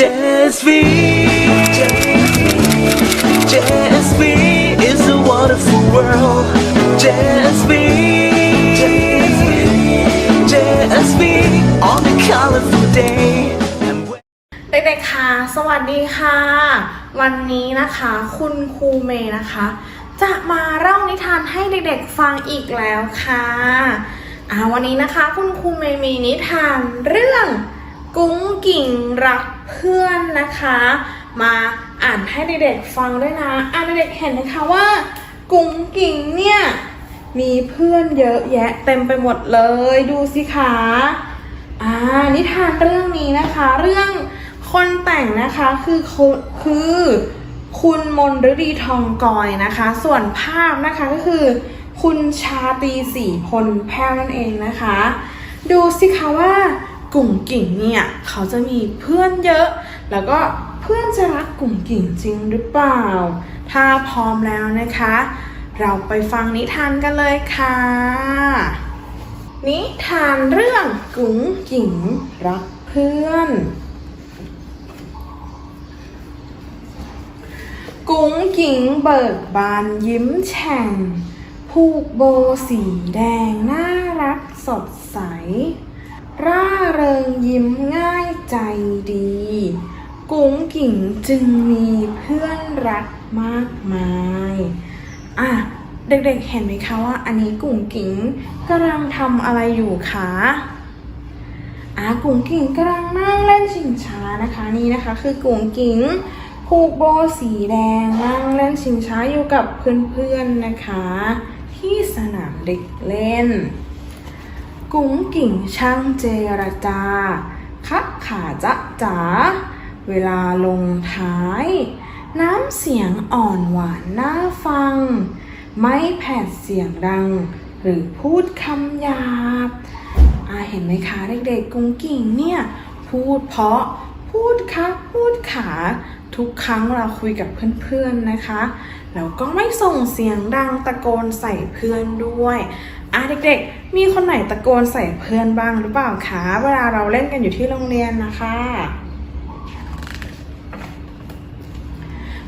JSV JSV is a wonderful world JSV JSV on a colorful day เด็กๆค่ะ สวัสดีค่ะ วันนี้นะคะคุณครูเมย์นะคะ จะมาเล่านิทานให้เด็กๆฟังอีกแล้วค่ะอ่าวันนี้นะคะคุณครูเมย์มีนิทานเรื่อง กุ้งกิ่งรักเพื่อนนะคะ มาอ่านให้เด็กๆฟังด้วยนะ อ่านเด็กๆเห็นไหมคะว่า กุ้งกิ่งเนี่ยมีเพื่อนเยอะแยะเต็มไปหมดเลยดูสิคะอ่านิทานเรื่องนี้นะคะ เรื่องคนแต่งนะคะคือคือคุณมนฤดีทองกอยนะคะ ส่วนภาพนะคะก็คือ คุณชาตีสีพลแพ้วนั่นเองนะคะ ดูสิคะว่า กลุ่มกิ่งเนี่ยเขาจะมีเพื่อนเยอะ แล้วก็เพื่อนจะรักกลุ่มกิ่งจริงหรือเปล่า ถ้าพร้อมแล้วนะคะ เราไปฟังนิทานกันเลยค่ะ นิทานเรื่องกุ๋งกิ่งรักเพื่อนกุ๋งกิ่งเบิกบานยิ้มแฉ่ง ผูกโบสีแดงน่ารักสดใส ร่าเริงยิ้มง่ายใจดี กุ๋งกิ่งจึงมีเพื่อนรักมากมาย อะ เด็กๆเห็นไหมคะว่า อันนี้กุ๋งกิ่งกำลังทำอะไรอยู่คะอะกุ๋งกิ่งกำลังนั่งเล่นชิงช้านะคะนี่นะคะ คือกุ๋งกิ่งผูกโบสีแดงนั่งเล่นชิงช้าอยู่กับเพื่อนๆนะคะ ที่สนามเด็กเล่น กุ้งกิ่งช่างเจรจาคักขาจะจ๋าเวลาลงท้าย น้ำเสียงอ่อนหวานน่าฟัง ไม่แผดเสียงดัง หรือพูดคำหยาบอาเห็นไหมคะเด็กๆกุ้งกิ่งเนี่ย พูดเพราะพูดคะพูดขาทุกครั้งเราคุยกับเพื่อนๆนะคะ แล้วก็ไม่ส่งเสียงดังตะโกนใส่เพื่อนด้วย อะเด็กๆ มีคนไหนตะโกนใส่เพื่อนบ้างหรือเปล่าคะ เวลาเราเล่นกันอยู่ที่โรงเรียนนะคะ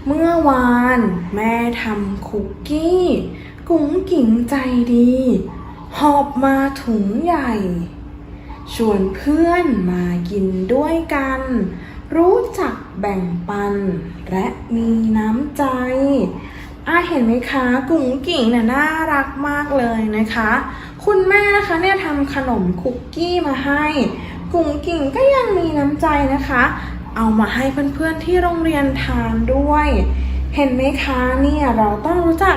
เมื่อวานแม่ทำคุกกี้ กุ้งกิ่งใจดี หอบมาถุงใหญ่ ชวนเพื่อนมากินด้วยกัน รู้จักแบ่งปัน และมีน้ำใจ อาเห็นไหมคะกุ๋งกิ่งเนี่ยน่ารักมากเลยนะคะ คุณแม่นะคะเนี่ยทำขนมคุกกี้มาให้ กุ๋งกิ่งก็ยังมีน้ำใจนะคะ เอามาให้เพื่อนๆที่โรงเรียนทานด้วย เห็นไหมคะเนี่ยเราต้องรู้จัก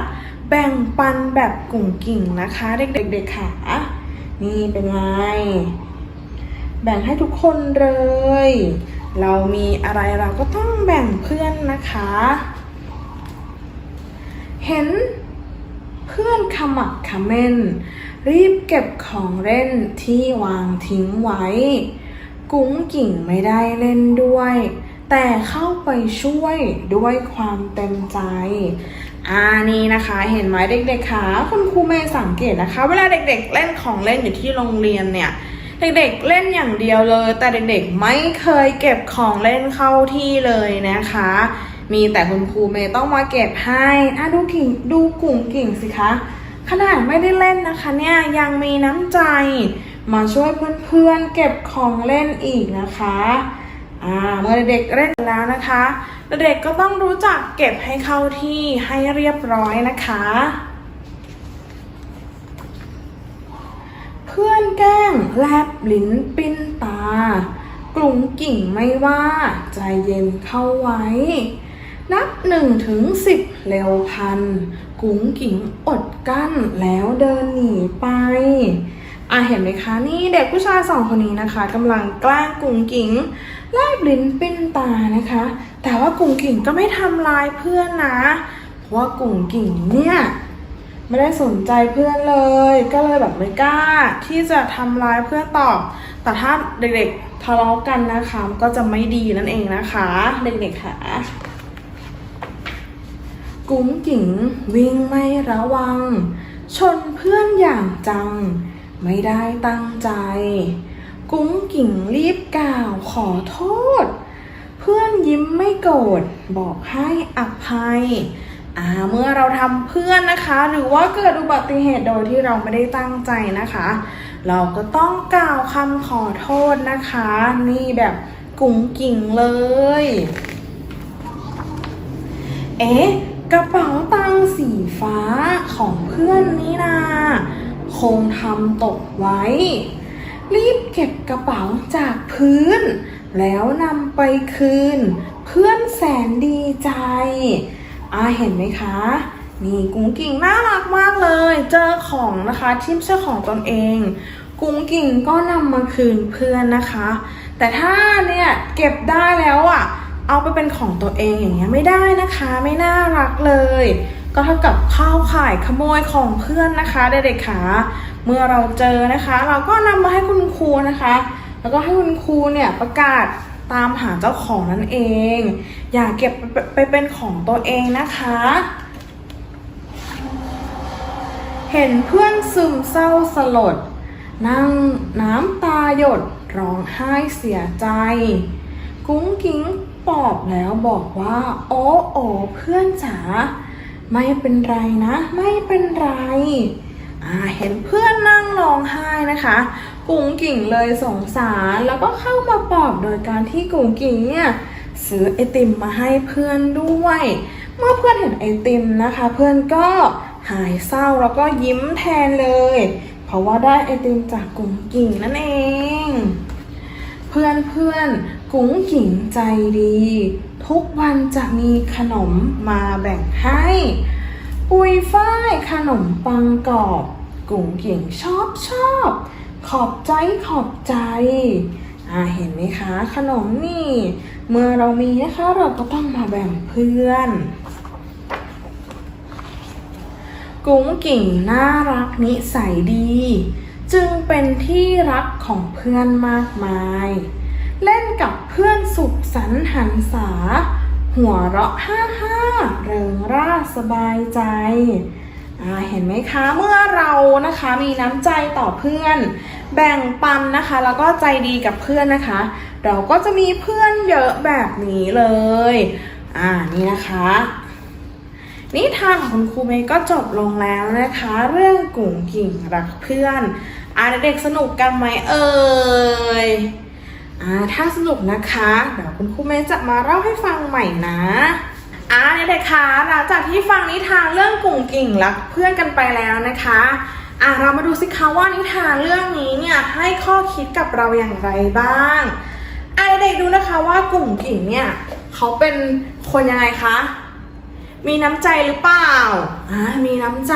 แบ่งปันแบบกุ๋งกิ่งนะคะ เด็กๆๆค่ะนี่เป็นไง แบ่งให้ทุกคนเลย เรามีอะไรเราก็ต้องแบ่งเพื่อนนะคะ เห็นเพื่อนขมักเขม้น รีบเก็บของเล่นที่วางทิ้งไว้ กุ้งกิ่งไม่ได้เล่นด้วย แต่เข้าไปช่วยด้วยความเต็มใจอ่านี่นะคะเห็นไหมเด็กๆคะคุณครูเมย์สังเกตนะคะ เวลาเด็กๆ เล่นของเล่นอยู่ที่โรงเรียนเนี่ย เด็กๆเล่นอย่างเดียวเลย แต่เด็กๆไม่เคยเก็บของเล่นเข้าที่เลยนะคะ มีแต่คุณครูเมย์ต้องมาเก็บให้อะดูกิ่งดูกุ่งกิ่งสิคะ ขนาดไม่ได้เล่นนะคะเนี่ยยังมีน้ำใจ มาช่วยเพื่อนๆเก็บของเล่นอีกนะคะอ่าเมื่อเด็กเล่นแล้วนะคะ เด็กก็ต้องรู้จักเก็บให้เข้าที่ให้เรียบร้อยนะคะ เพื่อนแกล้งแลบลิ้นปิ้นตา กลุ่มกิ่งไม่ว่า ใจเย็นเข้าไว้ นับหนึ่งถึงสิบเร็วพัน กุ้งกิ่งอดกั้นแล้วเดินหนีไปอะเห็นไหมคะนี่เด็กผู้ชายสองคนนี้นะคะกำลังแกล้งกุ้งกิ่งแลบลิ้นปิ้นตานะคะ แต่ว่ากุ้งกิ่งก็ไม่ทำลายเพื่อนนะเพราะว่ากุ้งกิ่งเนี่ยไม่ได้สนใจเพื่อนเลย ก็เลยแบบไม่กล้าที่จะทำร้ายเพื่อนตอบ แต่ถ้าเด็กๆทะเลาะกันนะคะก็จะไม่ดีนั่นเองนะคะ เด็กๆค่ะ กุ้งกิ่งวิ่งไม่ระวัง ชนเพื่อนอย่างจัง ไม่ได้ตั้งใจ กุ้งกิ่งรีบกล่าวขอโทษ เพื่อนยิ้มไม่โกรธบอกให้อภัยอ่าเมื่อเราทำเพื่อนนะคะ หรือว่าเกิดอุบัติเหตุโดยที่เราไม่ได้ตั้งใจนะคะ เราก็ต้องกล่าวคำขอโทษนะคะ นี่แบบกุ๋งกิ่งเลย เอ๊ะ กระเป๋าตังสีฟ้าของเพื่อนนี่นาคงทำตกไว้ รีบเก็บกระเป๋าจากพื้น แล้วนำไปคืน เพื่อนแสนดีใจอาเห็นไหมคะ นี่กุ้งกิ่งน่ารักมากเลย เจอของนะคะที่ไม่ใช่ของตนเอง กุ้งกิ่งก็นำมาคืนเพื่อนนะคะ แต่ถ้าเนี่ยเก็บได้แล้วอะ เอาไปเป็นของตัวเองอย่างเงี้ยไม่ได้นะคะ ไม่น่ารักเลย ก็เท่ากับข้าวข่ายขโมยของเพื่อนนะคะเด็กๆค่ะเมื่อเราเจอนะคะ เราก็นำมาให้คุณครูนะคะ แล้วก็ให้คุณครูเนี่ยประกาศตามหาเจ้าของนั่นเอง อย่าเก็บไปไปเป็นของตัวเองนะคะ เห็นเพื่อนซึมเศร้าสลด นั่งน้ำตาหยดร้องไห้เสียใจ กุ้งกิ้ง ปอบแล้วบอกว่า โอ้โอเพื่อนจ๋าไม่เป็นไรนะ ไม่เป็นไรอ่าเห็นเพื่อนนั่งร้องไห้นะคะกุ้งกิ่งเลยสงสารแล้วก็เข้ามาปลอบโดยการที่กุ้งกิ่งเนี่ยซื้อไอติมมาให้เพื่อนด้วย เมื่อเพื่อนเห็นไอติมนะคะ เพื่อนก็หายเศร้าแล้วก็ยิ้มแทนเลย เพราะว่าได้ไอติมจากกุ้งกิ่งนั่นเอง พื่อนเพื่อนกุ้งกิ่งใจดี ทุกวันจะมีขนมมาแบ่งให้ ปุยฝ้ายขนมปังกรอบ กุ้งกิ่งชอบชอบ ขอบใจขอบใจอ่าเห็นไหมคะ ขนมนี่ เมื่อเรามีนะคะเราก็ต้องมาแบ่งเพื่อน กุ้งกิ่งน่ารักนิสัยดี จึงเป็นที่รักของเพื่อนมากมาย เล่นกับเพื่อนสุขสันต์หันษา หัวเราะฮ่าฮ่าเริงร่าสบายใจเห็นไหมคะเมื่อเรานะคะมีน้ำใจต่อเพื่อน แบ่งปันนะคะ แล้วก็ใจดีกับเพื่อนนะคะ เราก็จะมีเพื่อนเยอะแบบนี้เลย อ่านี่นะคะ นิทานของคุณครูเมย์ก็จบลงแล้วนะคะ เรื่องกุ่งกิ่งรักเพื่อนอ่าเด็กสนุกกันไหมเอ่ยอ่าถ้าสนุกนะคะเดี๋ยวคุณครูเมย์จะมาเล่าให้ฟังใหม่นะอ่าเด็กๆคะหลังจากที่ฟังนิทานเรื่องกุ่งกิ่งรักเพื่อนกันไปแล้วนะคะอ่าเรามาดูสิคะว่านิทานเรื่องนี้เนี่ยให้ข้อคิดกับเราอย่างไรบ้างอ่าเด็กดูนะคะว่ากุ่งกิ่งเนี่ยเขาเป็นคนยังไงคะ มีน้ำใจหรือเปล่าอ่ามีน้ำใจ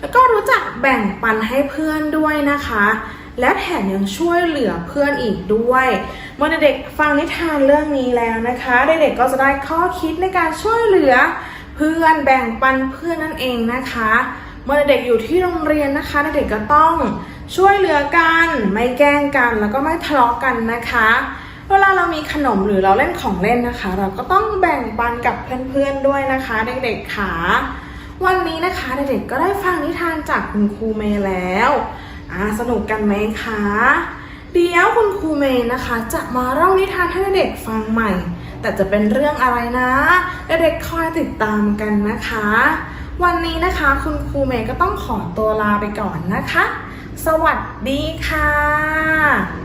แล้วก็รู้จักแบ่งปันให้เพื่อนด้วยนะคะ และแถมยังช่วยเหลือเพื่อนอีกด้วย เมื่อเด็กฟังนิทานเรื่องนี้แล้วนะคะ เด็กๆก็จะได้ข้อคิดในการช่วยเหลือเพื่อนแบ่งปันเพื่อนนั่นเองนะคะ เมื่อเด็กอยู่ที่โรงเรียนนะคะเด็กก็ต้องช่วยเหลือกัน ไม่แกล้งกันแล้วก็ไม่ทะเลาะกันนะคะ เวลาเรามีขนมหรือเราเล่นของเล่นนะคะ เราก็ต้องแบ่งปันกับเพื่อนๆด้วยนะคะ เด็กๆค่ะวันนี้นะคะเด็กๆก็ได้ฟังนิทานจากคุณครูเมย์แล้วอ่าสนุกกันไหมคะเดี๋ยวคุณครูเมย์นะคะ จะมาเล่านิทานให้เด็กๆฟังใหม่ แต่จะเป็นเรื่องอะไรนะ เด็กๆคอยติดตามกันนะคะ วันนี้นะคะคุณครูเมย์ก็ต้องขอตัวลาไปก่อนนะคะ สวัสดีค่ะ